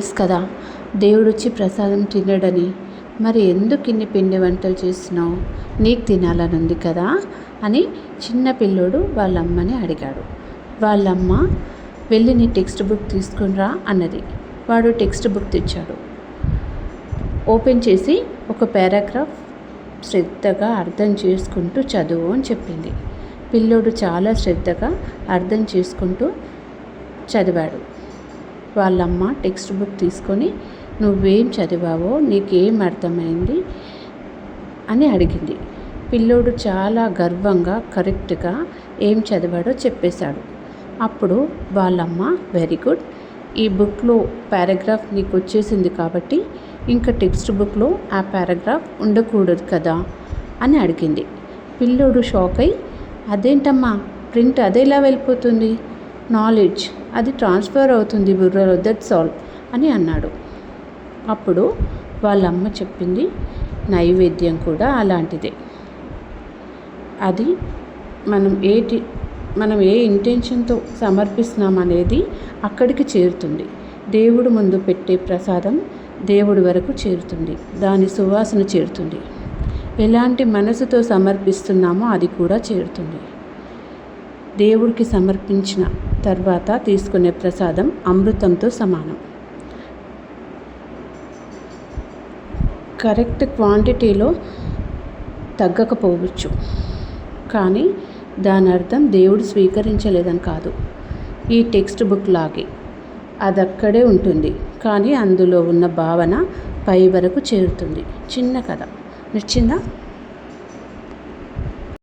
తెలుసు కదా. దేవుడు వచ్చి ప్రసాదం తినడని. మరి ఎందుకు ఇన్ని పిండి వంటలు చేస్తున్నావు? నీకు తినాలని ఉంది కదా అని చిన్న పిల్లోడు వాళ్ళ అమ్మని అడిగాడు. వాళ్ళమ్మ వెళ్ళి నీ టెక్స్ట్ బుక్ తీసుకునిరా అన్నది. వాడు టెక్స్ట్ బుక్ తెచ్చాడు. ఓపెన్ చేసి ఒక పారాగ్రాఫ్ శ్రద్ధగా అర్థం చేసుకుంటూ చదువు అని చెప్పింది. పిల్లోడు చాలా శ్రద్ధగా అర్థం చేసుకుంటూ చదివాడు. వాళ్ళమ్మ టెక్స్ట్ బుక్ తీసుకొని నువ్వేం చదివావో నీకేం అర్థమైంది? అని అడిగింది. పిల్లోడు చాలా గర్వంగా కరెక్ట్గా ఏం చదివాడో చెప్పేశాడు. అప్పుడు వాళ్ళమ్మ వెరీ గుడ్. ఈ బుక్లో పారాగ్రాఫ్ నీకు వచ్చేసింది కాబట్టి ఇంకా టెక్స్ట్ బుక్లో ఆ పారాగ్రాఫ్ ఉండకూడదు కదా? అని అడిగింది. పిల్లోడు షాక్ అయి అదేంటమ్మా ప్రింట్ అదేలా వెళ్ళిపోతుంది? నాలెడ్జ్. అది ట్రాన్స్ఫర్ అవుతుంది బుర్రలో దట్స్ ఆల్ అని అన్నాడు. అప్పుడు వాళ్ళ అమ్మ చెప్పింది నైవేద్యం కూడా అలాంటిదే. అది మనం ఏటి మనం ఏ ఇంటెన్షన్తో సమర్పిస్తున్నాం అనేది అక్కడికి చేరుతుంది. దేవుడు ముందు పెట్టే ప్రసాదం దేవుడి వరకు చేరుతుంది. దాని సువాసన చేరుతుంది. ఎలాంటి మనసుతో సమర్పిస్తున్నామో అది కూడా చేరుతుంది. దేవుడికి సమర్పించిన తర్వాత తీసుకునే ప్రసాదం అమృతంతో సమానం. కరెక్ట్ క్వాంటిటీలో తగ్గకపోవచ్చు. కానీ దాని అర్థం దేవుడు స్వీకరించలేదని కాదు. ఈ టెక్స్ట్ బుక్ లాగే. అది అక్కడే ఉంటుంది. కానీ అందులో ఉన్న భావన పై వరకు చేరుతుంది. చిన్న కథ. నచ్చిందా